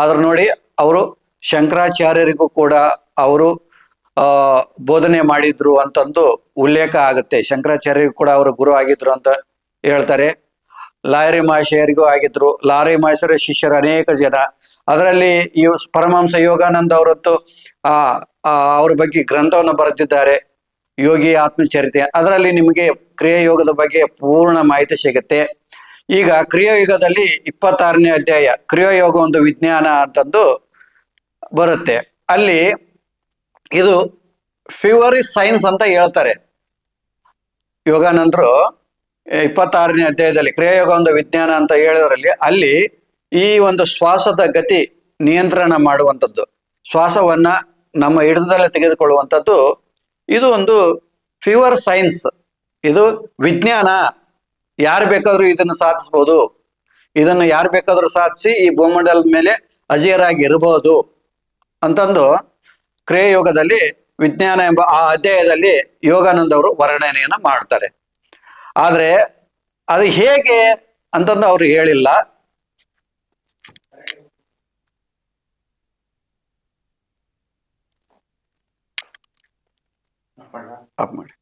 ಆದ್ರೆ ನೋಡಿ ಅವರು ಶಂಕರಾಚಾರ್ಯರಿಗೂ ಕೂಡ ಅವರು ಬೋಧನೆ ಮಾಡಿದ್ರು ಅಂತಂದು ಉಲ್ಲೇಖ ಆಗುತ್ತೆ. ಶಂಕರಾಚಾರ್ಯರಿಗೂ ಕೂಡ ಅವರು ಗುರು ಆಗಿದ್ರು ಅಂತ ಹೇಳ್ತಾರೆ. ಲಾರಿ ಮಹಾಶಯರಿಗೂ ಆಗಿದ್ರು. ಲಾರಿ ಮಹೇಶ್ವರ ಶಿಷ್ಯರು ಅನೇಕ ಜನ. ಅದರಲ್ಲಿ ಈ ಪರಮಹಂಸ ಯೋಗಾನಂದ ಅವರತ್ತು ಆ ಅವ್ರ ಬಗ್ಗೆ ಗ್ರಂಥವನ್ನು ಬರೆದಿದ್ದಾರೆ. ಯೋಗಿ ಆತ್ಮಚರಿತೆ. ಅದರಲ್ಲಿ ನಿಮಗೆ ಕ್ರಿಯಾಯೋಗದ ಬಗ್ಗೆ ಪೂರ್ಣ ಮಾಹಿತಿ ಸಿಗುತ್ತೆ. ಈಗ ಕ್ರಿಯೋಯುಗದಲ್ಲಿ ಇಪ್ಪತ್ತಾರನೇ ಅಧ್ಯಾಯ, ಕ್ರಿಯೋಯೋಗ ಒಂದು ವಿಜ್ಞಾನ ಅಂತಂದು ಬರುತ್ತೆ. ಅಲ್ಲಿ ಇದು ಫ್ಯೂವರಿ ಸೈನ್ಸ್ ಅಂತ ಹೇಳ್ತಾರೆ. ಯೋಗಾನಂದರು ಇಪ್ಪತ್ತಾರನೇ ಅಧ್ಯಾಯದಲ್ಲಿ ಕ್ರಿಯಾಯೋಗ ಒಂದು ವಿಜ್ಞಾನ ಅಂತ ಹೇಳಿದ್ರಲ್ಲಿ ಅಲ್ಲಿ ಈ ಒಂದು ಶ್ವಾಸದ ಗತಿ ನಿಯಂತ್ರಣ ಮಾಡುವಂಥದ್ದು. ಶ್ವಾಸವನ್ನ ನಮ್ಮ ಹಿಡಿದಲ್ಲೇ ತೆಗೆದುಕೊಳ್ಳುವಂಥದ್ದು. ಇದು ಒಂದು ಫ್ಯೂವರ್ ಸೈನ್ಸ್. ಇದು ವಿಜ್ಞಾನ. ಯಾರು ಬೇಕಾದ್ರೂ ಇದನ್ನು ಸಾಧಿಸ್ಬೋದು. ಇದನ್ನು ಯಾರು ಬೇಕಾದ್ರೂ ಸಾಧಿಸಿ ಈ ಭೂಮಂಡಲದ ಮೇಲೆ ಅಜೇಯರಾಗಿರಬಹುದು ಅಂತಂದು ಕ್ರಿಯಾಯೋಗದಲ್ಲಿ ವಿಜ್ಞಾನ ಎಂಬ ಆ ಅಧ್ಯಾಯದಲ್ಲಿ ಯೋಗಾನಂದ ಅವರು ವರ್ಣನೆಯನ್ನ ಮಾಡ್ತಾರೆ. ಆದರೆ ಅದು ಹೇಗೆ ಅಂತಂದು ಅವರು ಹೇಳಿಲ್ಲ. ಅಪ್ ಮಾಡಿ.